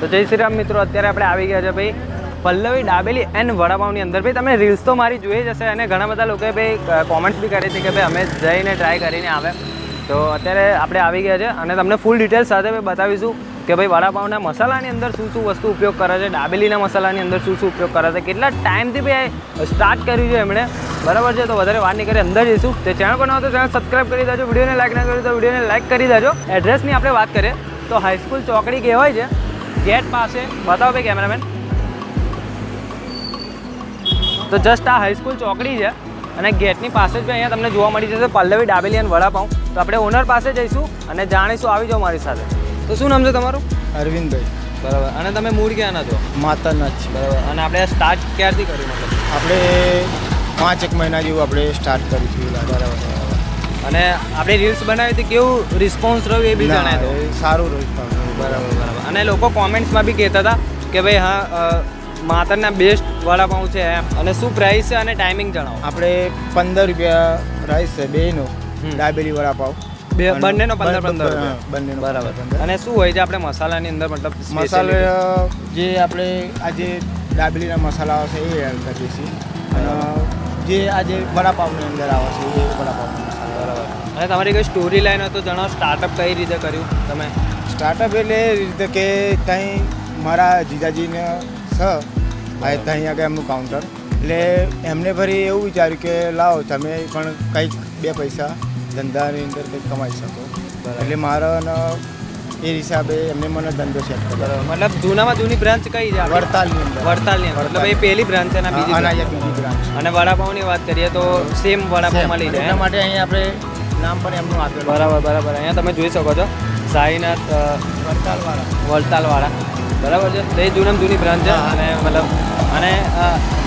તો જય શ્રી રામ મિત્રો, અત્યારે આપણે આવી ગયા છે ભાઈ પલ્લવી ડાબેલી એન્ડ વડાપાવની અંદર. ભાઈ, તમે રીલ્સ તો મારી જોઈ જ હશે અને ઘણા બધા લોકોએ ભાઈ કોમેન્ટ્સ બી કરી હતી કે ભાઈ, અમે જઈને ટ્રાય કરીને આવે. તો અત્યારે આપણે આવી ગયા છે અને તમને ફૂલ ડિટેલ્સ સાથે ભાઈ બતાવીશું કે ભાઈ વડાપાવના મસાલાની અંદર શું શું વસ્તુ ઉપયોગ કરે છે, ડાબેલીના મસાલાની અંદર શું શું ઉપયોગ કરે છે, કેટલા ટાઈમથી ભાઈ સ્ટાર્ટ કર્યું છે એમણે. બરાબર છે? તો વધારે વાત નહીં કરી અંદર જઈશું. તે ચેનલ પર ન તો ચેનલ સબસ્ક્રાઈબ કરી દેજો, વિડીયોને લાઈક ના કર્યું તો વિડીયોને લાઈક કરી દેજો. એડ્રેસની આપણે વાત કરીએ, તો હાઈસ્કૂલ ચોકડી કહેવાય છે. ગેટ પાસે બતાવો ભાઈ કેમેરામેન. તો જસ્ટ આ હાઈસ્કૂલ ચોકડી છે અને ગેટની પાસે જ અહીંયા તમને જોવા મળી જશે પલ્લવી ડાબેલી અને વડાપાઉં. તો આપણે ઓનર પાસે જઈશું અને જાણીશું આવી જાઓ મારી સાથે. તો શું નામ છે તમારું? અરવિંદભાઈ. બરાબર. અને તમે મૂળ ક્યાંના છો? માતાના જ બરાબર. અને આપણે સ્ટાર્ટ ક્યારથી કર્યું મતલબ? આપણે પાંચ એક મહિના જેવું આપણે સ્ટાર્ટ કર્યું હતું બરાબર. અને આપણે રીલ્સ બનાવી હતી કેવું રિસ્પોન્સ રહ્યું એ બી જણાય સારું રહ્યું બરાબર બરાબર. અને લોકો કોમેન્ટ્સમાં બી કહેતા હતા કે ભાઈ હા માતરના બેસ્ટ વડાપાઉં છે એમ. અને શું પ્રાઇસ છે અને ટાઈમિંગ જણાવો. આપણે પંદર રૂપિયા રાઈસ છે બેનો. ડાબેલી વડાપાવ બે બંનેનો પંદર પંદર બંને બંનેનો બરાબર. અને શું હોય છે આપણે મસાલાની અંદર મતલબ મસાલા જે આપણે આજે ડાબેલીના મસાલા આવે છે એ એડ કરીએ છીએ અને જે આજે વડાપાવની અંદર આવે છે એ વડાપાવના બરાબર. અને તમારી કોઈ સ્ટોરી લાઈન હોય તો જણાવો સ્ટાર્ટઅપ કઈ રીતે કર્યું તમે? સ્ટાર્ટઅપ એટલે એ રીતે કે ત્યાં મારા જીજાજીને છ ભાઈ ત્યાં આગળ એમનું કાઉન્ટર એટલે એમને ફરી એવું વિચાર્યું કે લાવો તમે પણ કંઈક બે પૈસા ધંધાની અંદર કંઈક કમાઈ શકો. એટલે મારા એ હિસાબે એમને મને ધંધો સેટ કર્યો. બરાબર. મતલબ જૂનામાં જૂની બ્રાન્ચ કઈ છે? વડતાલની અંદર. વડતાલની અંદર. મતલબ એ પહેલી બ્રાન્ચ છે અને બીજી. અહીંયા બ્રાન્ચ. અને વડાપાઉંની વાત કરીએ તો સેમ વડાપાઉં લઈ જાય એના માટે અહીં આપણે નામ પણ એમનું આપ્યું બરાબર બરાબર. અહીંયા તમે જોઈ શકો છો. સાઈનાથ વડતાલવાળા વલતાલવાળા. બરાબર છે? તે એ જૂની બ્રાન્ચ છે. અને મતલબ અને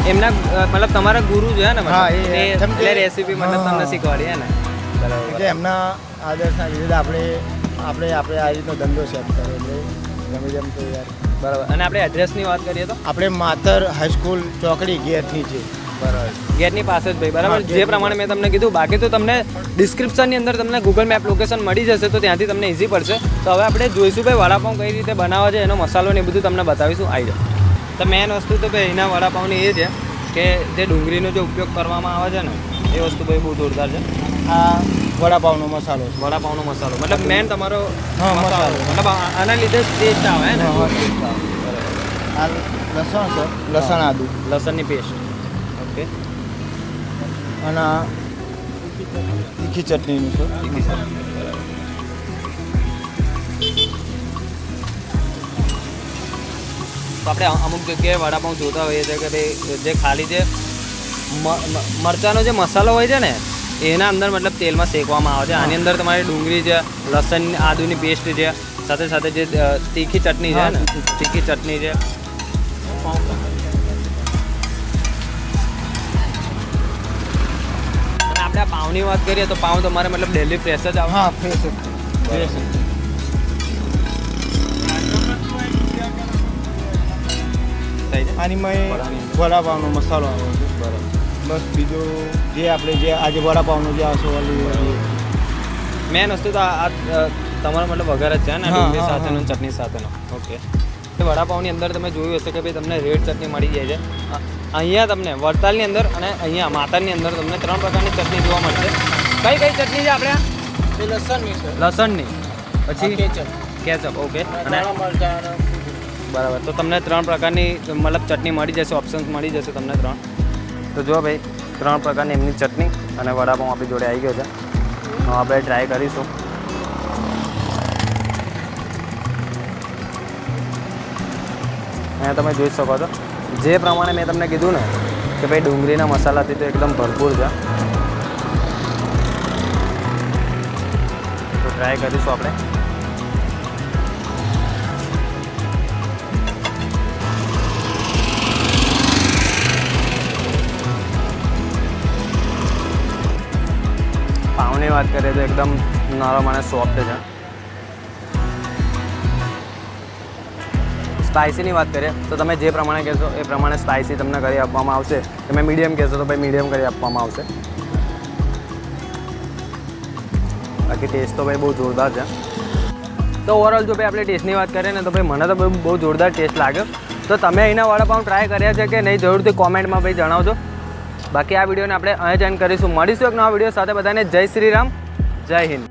એમના મતલબ તમારા ગુરુ છે ને મતલબ એ- રેસીપી મતલબ તમને હા. શીખવાડી ને? બરાબર એટલે એમના આદર્શના લીધે આપણે આપણે આપણે આ રીતનો ધંધો સેટ કર્યો એટલે ગમે તેમ તો યાર. બરાબર. અને આપણે એડ્રેસની વાત કરીએ તો? આપણે માતર હાઈસ્કૂલ ચોકડી ગેટની છે. ગેટની પાસે જ ભાઈ બરાબર? જે પ્રમાણે મેં તમને કીધું બાકી તો તમને ડિસ્ક્રિપ્શનની અંદર તમને ગૂગલ મેપ લોકેશન મળી જશે તો ત્યાંથી તમને ઇઝી પડશે. તો હવે આપણે જોઈશું ભાઈ વડાપાઉં કઈ રીતે બનાવવા છે એનો મસાલો ને બધું તમને બતાવીશું. આવી જાઓ. તો મેન વસ્તુ તો ભાઈ એના વડાપાઉંની એ છે કે જે ડુંગળીનો જે ઉપયોગ કરવામાં આવે છે ને એ વસ્તુ ભાઈ બહુ જોરદાર છે. આ વડાપાવનો મસાલો વડાપાઉંનો મસાલો. મતલબ મેન તમારો મસાલો. મતલબ આના લીધે ટેસ્ટ આવે ને. આ લસણ છે? લસણ આદુ. લસણની પેસ્ટ અને તીખી ચટણીનું છે. તો આપણે અમુક જગ્યાએ વડાપાઉં જોતા હોઈએ છીએ કે ભાઈ જે ખાલી જે મરચાંનો જે મસાલો હોય છે ને એના અંદર મતલબ તેલમાં શેકવામાં આવે છે. આની અંદર તમારી ડુંગળી છે લસણ આદુની પેસ્ટ છે સાથે સાથે જે તીખી ચટણી છે ને. તીખી ચટણી. છે. આપણે આ પાઉંની વાત કરીએ તો પાઉં તમારે મતલબ ડેલી ફ્રેશ જ આવે. હા ફ્રેશ ફ્રેશ આની મેં વડાપાવનો મસાલો આવ્યો છે. બરાબર. બસ બીજું જે આપણે જે આજે વડાપાવનો જે આવશે ઓલી મેન વસ્તુ તો આ તમારો મતલબ વઘાર જ છે ને ડુંગળી સાથેનો ચટણી સાથેનો. ઓકે. એ વડાપાઉંની અંદર તમે જોયું હશે કે ભાઈ તમને રેડ ચટણી મળી જાય છે. અહીંયા તમને વડતાલની અંદર અને અહીંયા માતાની અંદર તમને ત્રણ પ્રકારની ચટણી જોવા મળશે. કઈ કઈ ચટણી છે આપણે? લસણની છે. લસણની. પછી? કેચપ. Ketchup okay. અને બરાબર. તો તમને ત્રણ પ્રકારની મતલબ ચટણી મળી જશે ઓપ્શન્સ મળી જશે તમને ત્રણ. તો જો ભાઈ ત્રણ પ્રકારની એમની ચટણી અને વડાપાઉં આપણી જોડે આવી ગયો છે. આપણે ટ્રાય કરીશું. અહીંયા તમે જોઈ શકો છો. જે પ્રમાણે મેં તમને કીધું ને, કે ભાઈ ડુંગળીના મસાલાથી તો એકદમ ભરપૂર છે. તો ટ્રાય કરીશું આપણે. પાઉની વાત કરીએ તો એકદમ નરમ અને સોફ્ટ છે. સ્પાઇસીની વાત કરીએ, તો તમે જે પ્રમાણે કહેશો એ પ્રમાણે સ્પાઇસી તમને કરી આપવામાં આવશે. તમે મીડિયમ કહેશો તો ભાઈ મીડિયમ કરી આપવામાં આવશે. બાકી ટેસ્ટ તો ભાઈ બહુ જોરદાર છે. તો ઓવરઓલ જો ભાઈ આપણે ટેસ્ટની વાત કરીએ ને તો ભાઈ મને તો બહુ જોરદાર ટેસ્ટ લાગ્યો. તો તમે અહીંના વડાપાઉં ટ્રાય કર્યા છે કે નહીં જરૂરથી કોમેન્ટમાં ભાઈ જણાવજો. બાકી આ વિડીયોને આપણે અહીં જ એન્ડ કરીશું. મળીશું એક નવા વીડિયો સાથે બધાને. જય શ્રી રામ. જય હિન્દ.